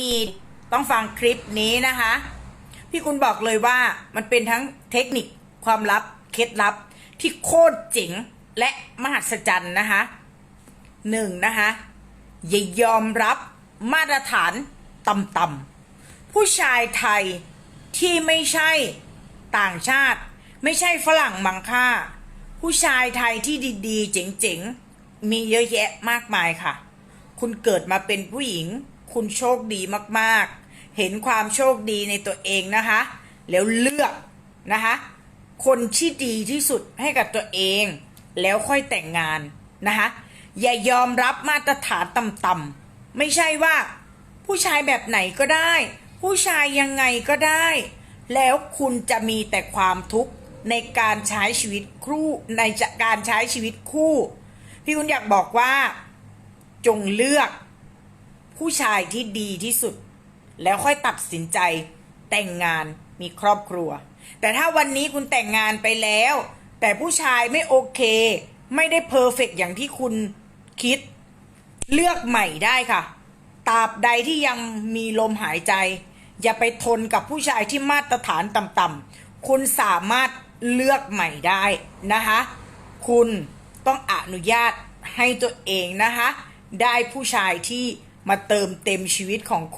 มีต้องฟังคลิปนี้นะคะ พี่คุณบอกเลยว่ามันเป็นทั้งเทคนิคความลับเคล็ดลับที่โคตรเจ๋งและมหัศจรรย์นะคะหนึ่งนะคะอย่ายอมรับมาตรฐานต่ำๆผู้ชายไทยที่ไม่ใช่ต่างชาติ ไม่ใช่ฝรั่งมังค่า ผู้ชายไทยที่ดีๆ เจ๋งๆ มีเยอะแยะมากมายค่ะ คุณเกิดมาเป็นผู้หญิง คุณโชคดีมากๆ เห็นความโชคดีในตัวเองนะคะ แล้วเลือกนะคะ คนที่ดีที่สุดให้กับตัวเอง แล้วค่อยแต่งงานนะคะ อย่ายอมรับมาตรฐานต่ำๆไม่ใช่ว่า ผู้ชายแบบไหนก็ได้ ผู้ชายยังไงก็ได้ แล้วคุณจะมีแต่ความทุกข์ในการใช้ชีวิตคู่ในการใช้ชีวิตคู่ พี่คุณอยากบอกว่า จงเลือก ผู้ชายที่ดีที่สุด แล้วค่อยตัดสินใจแต่งงานมีครอบครัว แต่ถ้าวันนี้คุณแต่งงานไปแล้ว แต่ผู้ชายไม่โอเค ไม่ได้เพอร์เฟกอย่างที่คุณคิด เลือกใหม่ได้ค่ะตราบใดที่ยังมีลมหายใจ อย่าไปทนกับผู้ชายที่มาตรฐานต่ำๆคุณสามารถเลือกใหม่ได้นะคะ คุณต้องอนุญาตให้ตัวเองนะคะ ได้ผู้ชายที่ มาเติมเต็มชีวิตของคุณ